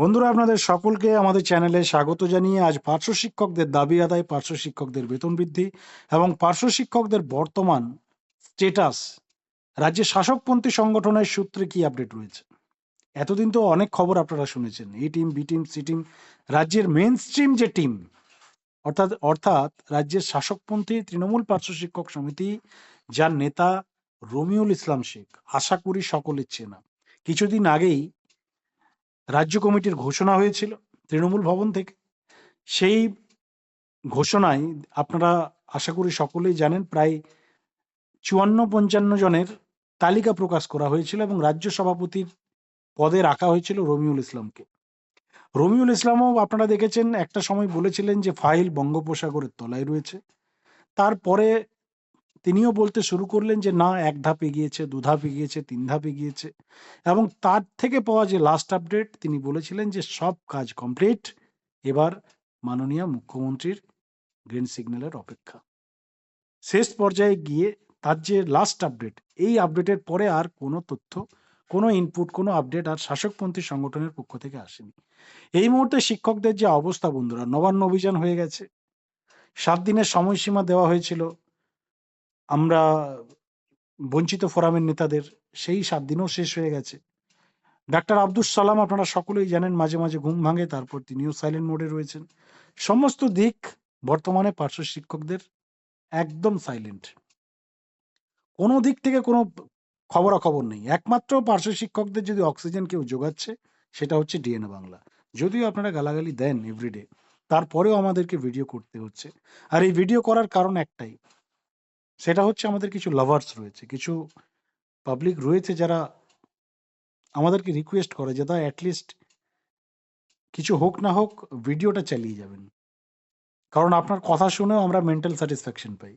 বন্ধুরা, আপনাদের সকলকে আমাদের চ্যানেলে স্বাগত জানিয়ে আজ পার্শ্ব শিক্ষকদের দাবি আদায়, পার্শ্ব শিক্ষকদের বেতন বৃদ্ধি এবং পার্শ্ব শিক্ষকদের বর্তমান স্টেটাস রাজ্যের শাসকপন্থী সংগঠনের সূত্রে কি আপডেট রয়েছে? এতদিন তো অনেক খবর আপনারা শুনেছেন, A team B team C team রাজ্যের মেন স্ট্রিম যে টিম অর্থাৎ অর্থাৎ রাজ্যের শাসকপন্থী তৃণমূল পার্শ্ব শিক্ষক সমিতি, যার নেতা রমিউল ইসলাম শেখ, আশা করি সকলের চেনা। কিছুদিন আগেই রাজ্য কমিটির ঘোষণা হয়েছিল তৃণমূল ভবন থেকে। সেই ঘোষণায় আপনারা আশা করি সকলেই জানেন, প্রায় চুয়ান্ন পঞ্চান্ন জনের তালিকা প্রকাশ করা হয়েছিল এবং রাজ্য সভাপতির পদে রাখা হয়েছিল রমিউল ইসলামকে। রমিউল ইসলামও আপনারা দেখেছেন, একটা সময় বলেছিলেন যে ফাইল বঙ্গোপসাগরের তলায় রয়েছে। তারপরে তিনিও বলতে শুরু করলেন যে, না, এক ধাপ এগিয়েছে, দু ধাপ এগিয়েছে, তিন ধাপ এগিয়েছে। এবং তার থেকে পাওয়া যে লাস্ট আপডেট তিনি বলেছিলেন যে, সব কাজ কমপ্লিট এবার মাননীয় মুখ্যমন্ত্রীর গ্রিন সিগন্যালের অপেক্ষা। শেষ পর্যায়ে গিয়ে তার যে লাস্ট আপডেট এই আপডেটের পরে আর কোনো তথ্য, কোনো ইনপুট কোনো আপডেট আর শাসকপন্থী সংগঠনের পক্ষ থেকে আসেনি। এই মুহূর্তে শিক্ষকদের যে অবস্থা বন্ধুরা, নবান্ন অভিযান হয়ে গেছে। সাত দিনের সময়সীমা দেওয়া হয়েছিল। আমরা বঞ্চিত ফোরামের নেতাদের সেই সাত দিনও শেষ হয়ে গেছে। ডাক্তার আব্দুস সালাম আপনারা সকলেই জানেন, মাঝে মাঝে ঘুম ভাঙে, তারপর তিনিও সাইলেন্ট মোডে রয়েছেন। সমস্ত দিক বর্তমানে পার্শ্ব শিক্ষকদের একদম সাইলেন্ট কোনো দিক থেকে কোনো খবরাখবর নেই। একমাত্র পার্শ্ব শিক্ষকদের যদি অক্সিজেন কেউ যোগাচ্ছে, সেটা হচ্ছে ডিএনএ বাংলা। যদিও আপনারা গালাগালি দেন এভরিডে তারপরেও আমাদেরকে ভিডিও করতে হচ্ছে। আর এই ভিডিও করার কারণ একটাই সেটা হচ্ছে আমাদের কিছু লাভার্স রয়েছে, কিছু পাবলিক রয়েছে যারা আমাদেরকে রিকোয়েস্ট করে যে দা অ্যাটলিস্ট কিছু হোক না হোক ভিডিওটা চালিয়ে যাবেন। কারণ আপনার কথা শুনেও আমরা মেন্টাল স্যাটিসফ্যাকশন পাই।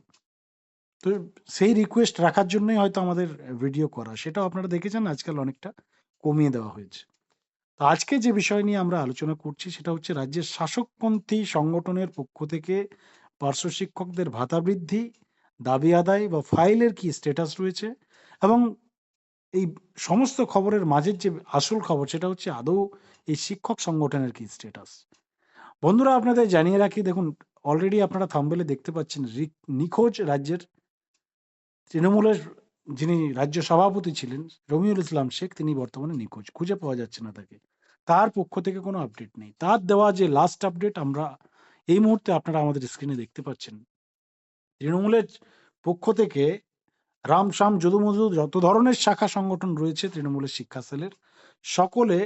তো সেই রিকোয়েস্ট রাখার জন্যই হয়তো আমাদের ভিডিও করা, সেটাও আপনারা দেখেছেন আজকাল অনেকটা কমিয়ে দেওয়া হয়েছে। তো আজকে যে বিষয় নিয়ে আমরা আলোচনা করছি সেটা হচ্ছে রাজ্যের শাসকপন্থী সংগঠনের পক্ষ থেকে পার্শ্ব শিক্ষকদের ভাতা বৃদ্ধি দাবি আদায় বা ফাইলের কি স্ট্যাটাস রয়েছে? এবং এই সমস্ত খবরের মাঝের যে আসল খবর, সেটা হচ্ছে আদৌ এই শিক্ষক সংগঠনের কি স্ট্যাটাস বন্ধুরা, আপনাদের জানিয়ে রাখি, দেখুন অলরেডি আপনারা থাম্বেলে দেখতে পাচ্ছেন নিখোঁজ রাজ্যের তৃণমূলের যিনি রাজ্য সভাপতি ছিলেন, রমিউল ইসলাম শেখ, তিনি বর্তমানে নিখোঁজ। খুঁজে পাওয়া যাচ্ছে না তাকে। তার পক্ষ থেকে কোনো আপডেট নেই। তার দেওয়া যে লাস্ট আপডেট আমরা এই মুহূর্তে আপনারা আমাদের স্ক্রিনে দেখতে পাচ্ছেন তৃণমূলের পক্ষ থেকে রাম শাম যদুমধু যত ধরনের শাখা সংগঠন রয়েছে তৃণমূলের শিক্ষা সেলের, সকলে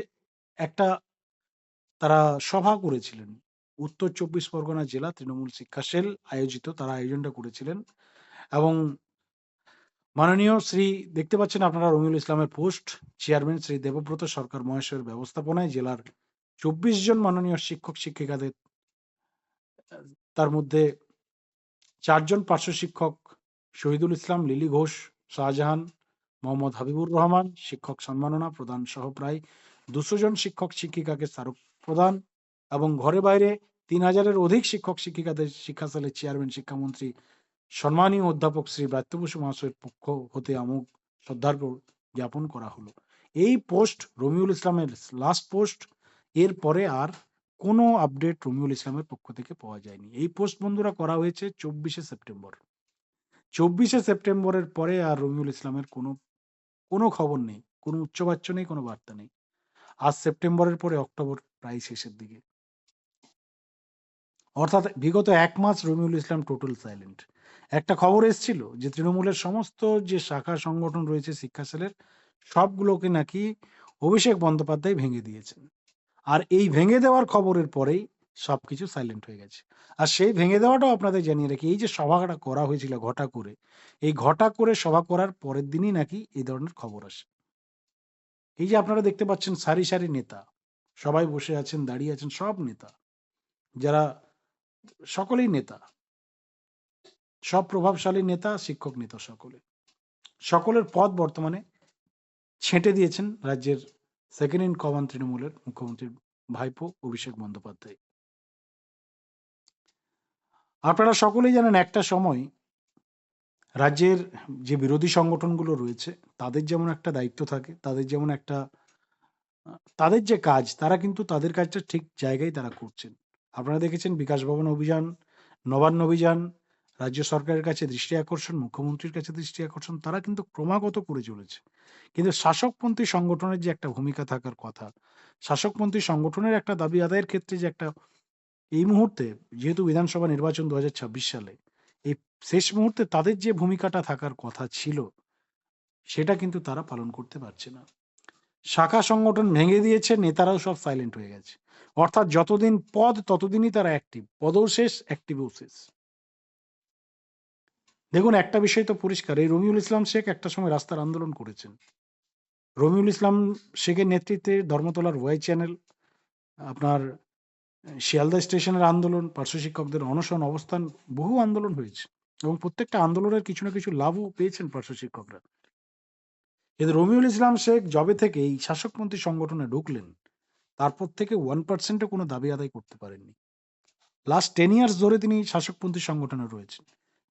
একটা তারা সভা করেছিলেন। উত্তর চব্বিশ পরগনা জেলা তৃণমূল শিক্ষা সেল আয়োজিত তারা আয়োজনটা করেছিলেন এবং মাননীয় শ্রী, দেখতে পাচ্ছেন আপনারা রমিউল ইসলামের পোস্ট, চেয়ারম্যান শ্রী দেবব্রত সরকার মহেশের ব্যবস্থাপনায় জেলার চব্বিশ জন মাননীয় শিক্ষক, শিক্ষিকাদের, তার মধ্যে চারজন পার্শ্ব শিক্ষক শহীদুল ইসলাম, লিলি ঘোষ, শাহজাহান, মোহাম্মদ হাবিবুর রহমান, শিক্ষক সম্মাননা প্রদান সহ প্রায় দুশো জন শিক্ষক শিক্ষিকাকে স্মারক প্রদান এবং ঘরে বাইরে তিন হাজারের অধিক শিক্ষক শিক্ষিকাদের শিক্ষা সেলের চেয়ারম্যান, শিক্ষামন্ত্রী, সম্মানীয় অধ্যাপক শ্রী ব্রাত্য মহাশয়ের পক্ষ হতে আমুক শ্রদ্ধার্ঘ জ্ঞাপন করা হলো। এই পোস্ট রমিউল ইসলামের লাস্ট পোস্ট এর পরে আর কোনো আপডেট রমিউল ইসলামের পক্ষ থেকে পাওয়া যায়নি। এই পোস্ট বন্ধুরা করা হয়েছে চব্বিশে সেপ্টেম্বর। চব্বিশে সেপ্টেম্বরের পরে আর রমিউল ইসলামের কোনো কোনো খবর নেই, কোনো উচ্চবাচ্য নেই, কোনো বার্তা নেই। আজ সেপ্টেম্বরের পরে অক্টোবর প্রায় শেষের দিকে। অর্থাৎ বিগত এক মাস রমিউল ইসলাম টোটাল সাইলেন্ট একটা খবর এসেছিল যে তৃণমূলের সমস্ত যে শাখা সংগঠন রয়েছে শিক্ষা সেলের, সবগুলোকে নাকি অভিষেক বন্দ্যোপাধ্যায় ভেঙে দিয়েছেন। আর এই ভেঙে দেওয়ার খবরের পরেই সবকিছু সাইলেন্ট হয়ে গেছে। আর সেই ভেঙে দেওয়াটাও আপনাদের জানিয়ে রাখি, এই যে সভাটা করা হয়েছিল ঘটা করে এই ঘটা করে সভা করার পরের দিনই নাকি এই ধরনের খবর আসে। এই যে আপনারা দেখতে পাচ্ছেন সারি সারি নেতা, সবাই বসে আছেন, দাঁড়িয়ে আছেন, সব নেতা, যারা সকলেই নেতা, সব প্রভাবশালী নেতা, শিক্ষক নেতা সকলে, সকলের পদ বর্তমানে ছেঁটে দিয়েছেন রাজ্যের সেকেন্ড ইন কমান তৃণমূলের মুখ্যমন্ত্রীর ভাইপো অভিষেক বন্দ্যোপাধ্যায় আপনারা সকলেই জানেন একটা সময় রাজ্যের যে বিরোধী সংগঠনগুলো রয়েছে তাদের যেমন একটা দায়িত্ব থাকে তাদের যেমন একটা তাদের যে কাজ তারা কিন্তু তাদের কাজটা ঠিক জায়গায় তারা করছেন। আপনারা দেখেছেন বিকাশ ভবন অভিযান, নবান্ন অভিযান, রাজ্য সরকারের কাছে দৃষ্টি আকর্ষণ, মুখ্যমন্ত্রীর কাছে দৃষ্টি আকর্ষণ তারা কিন্তু ক্রমাগত করে চলেছে। কিন্তু শাসকপন্থী সংগঠনের যে একটা ভূমিকা থাকার কথা, শাসকপন্থী সংগঠনের একটা দাবি আদায়ের ক্ষেত্রে যে একটা এই মুহূর্তে যেহেতু বিধানসভা নির্বাচন ২০২৬ সালে, এই শেষ মুহূর্তে তাদের যে ভূমিকাটা থাকার কথা ছিল, সেটা কিন্তু তারা পালন করতে পারছে না। শাখা সংগঠন ভেঙে দিয়েছে, নেতারাও সব সাইলেন্ট হয়ে গেছে। অর্থাৎ যতদিন পদ ততদিনই তারা অ্যাক্টিভ। পদও শেষ, অ্যাক্টিভও শেষ। দেখুন একটা বিষয় তো পরিষ্কার এই রমিউল ইসলাম শেখ একটা সময় রাস্তার আন্দোলন করেছেন। রমিউল ইসলাম শেখের নেতৃত্বে ধর্মতলার ওয়াই চ্যানেল, আপনার শিয়ালদা স্টেশনের আন্দোলন, পার্শ্ব শিক্ষকদের অনশন অবস্থান বহু আন্দোলন হয়েছে এবং প্রত্যেকটা আন্দোলনের কিছু না কিছু লাভও পেয়েছেন পার্শ্ব শিক্ষকরা। কিন্তু রমিউল ইসলাম শেখ জবে থেকে এই শাসকপন্থী সংগঠনে ঢুকলেন, তারপর থেকে 1% ও কোনো দাবি আদায় করতে পারেননি। লাস্ট টেন ইয়ার্স ধরে তিনি শাসকপন্থী সংগঠনে রয়েছেন।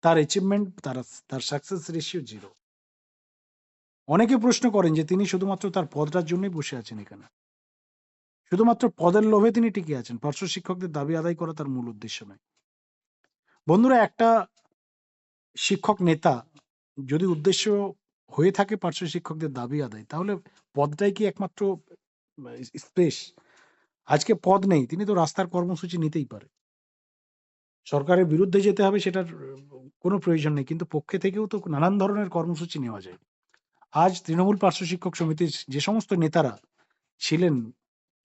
তার অ্যাচিভমেন্ট তার তার সাকসেস রেশিও 0 অনেকে প্রশ্ন করেন যে তিনি শুধুমাত্র তার পদটার জন্যই বসে আছেন এখানে। শুধুমাত্র পদের লোভে তিনি টিকে আছেন। পার্শ্ব শিক্ষকদের দাবি আদায় করা তার মূল উদ্দেশ্য নয়। বন্ধুরা একটা শিক্ষক নেতা যদি উদ্দেশ্য হয়ে থাকে পার্শ্ব শিক্ষকদের দাবি আদায়, তাহলে পদটাই কি একমাত্র স্পেস? আজকে পদ নেই, তিনি তো রাস্তার কর্মসূচি নিতেই পারে। সরকারের বিরুদ্ধে যেতে হবে সেটার কোনো প্রয়োজন নেই। কিন্তু পক্ষে থেকেও তো নানান ধরনের কর্মসূচি নেওয়া যায়। আজ তৃণমূল পার্শ্ব শিক্ষক সমিতির যে সমস্ত নেতারা ছিলেন,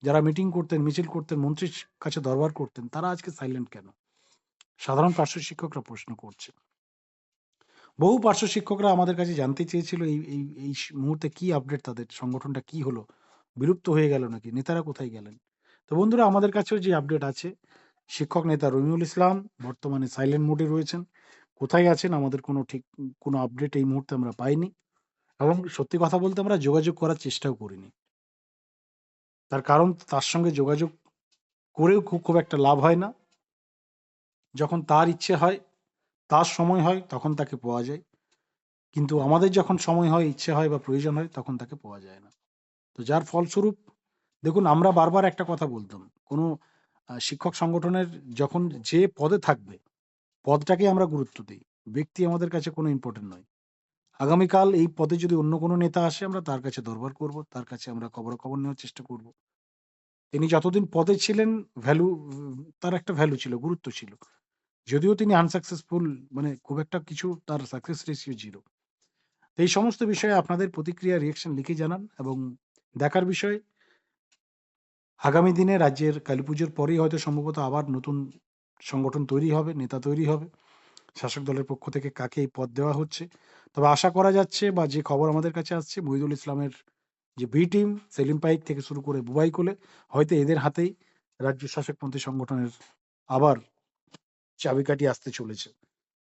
যারা মিটিং করতেন, মিছিল করতেন, মন্ত্রীর কাছে দরবার করতেন, তারা আজকে সাইলেন্ট কেন? সাধারণ পার্শ্ব শিক্ষকরা প্রশ্ন করছে। বহু পার্শ্ব শিক্ষকরা আমাদের কাছে জানতে চেয়েছিল এই এই এই মুহূর্তে কি আপডেট তাদের? সংগঠনটা কি হলো? বিলুপ্ত হয়ে গেল নাকি? নেতারা কোথায় গেলেন? তো বন্ধুরা আমাদের কাছেও যে আপডেট আছে, শিক্ষক নেতা রমিউল ইসলাম বর্তমানে সাইলেন্ট মোড রয়েছেন। কোথায় আছেন আমাদের কোনো ঠিক কোনো আপডেট এই মুহূর্তে আমরা পাইনি এবং সত্যি কথা বলতে আমরা যোগাযোগ করার চেষ্টাও করিনি। তার কারণ তার সঙ্গে যোগাযোগ করেও খুব, খুব একটা লাভ হয় না। যখন তার ইচ্ছে হয়, তার সময় হয় তখন তাকে পাওয়া যায়। কিন্তু আমাদের যখন সময় হয়, ইচ্ছে হয় বা প্রয়োজন হয় তখন তাকে পাওয়া যায় না। তো যার ফলস্বরূপ দেখুন আমরা বারবার একটা কথা বলতাম। কোনো শিক্ষক সংগঠনের যখন যে পদে থাকবে, পদটাকে আমরা গুরুত্ব দিই ব্যক্তি আমাদের কাছে কোনো ইম্পোর্টেন্ট নয়। আগামীকাল এই পদে যদি অন্য কোনো নেতা আসে আমরা তার কাছে দরবার করব। তার কাছে আমরা খবরাখবর নেওয়ার চেষ্টা করব। তিনি যতদিন পদে ছিলেন ভ্যালু তার একটা ভ্যালু ছিল, গুরুত্ব ছিল। যদিও তিনি আনসাকসেসফুল মানে খুব একটা কিছু তার সাকসেস 0 তো এই সমস্ত বিষয়ে আপনাদের প্রতিক্রিয়া রিঅ্যাকশন লিখে জানান এবং দেখার বিষয় আগামী দিনে রাজ্যের কালী পুজোর পরেই হয়তো সম্ভবত আবার নতুন সংগঠন তৈরি হবে, নেতা তৈরি হবে। শাসক দলের পক্ষ থেকে কাকে এই পদ দেওয়া হচ্ছে। তবে আশা করা যাচ্ছে বা যে খবর আমাদের কাছে আসছে মহিদুল ইসলামের যে বি টিম সেলিম পাইক থেকে শুরু করে বুবাই কোলে হয়তো এদের হাতেই রাজ্য শাসকপন্থী সংগঠনের আবার চাবিকাঠি আসতে চলেছে।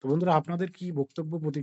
তো বন্ধুরা আপনাদের কি বক্তব্য প্রতি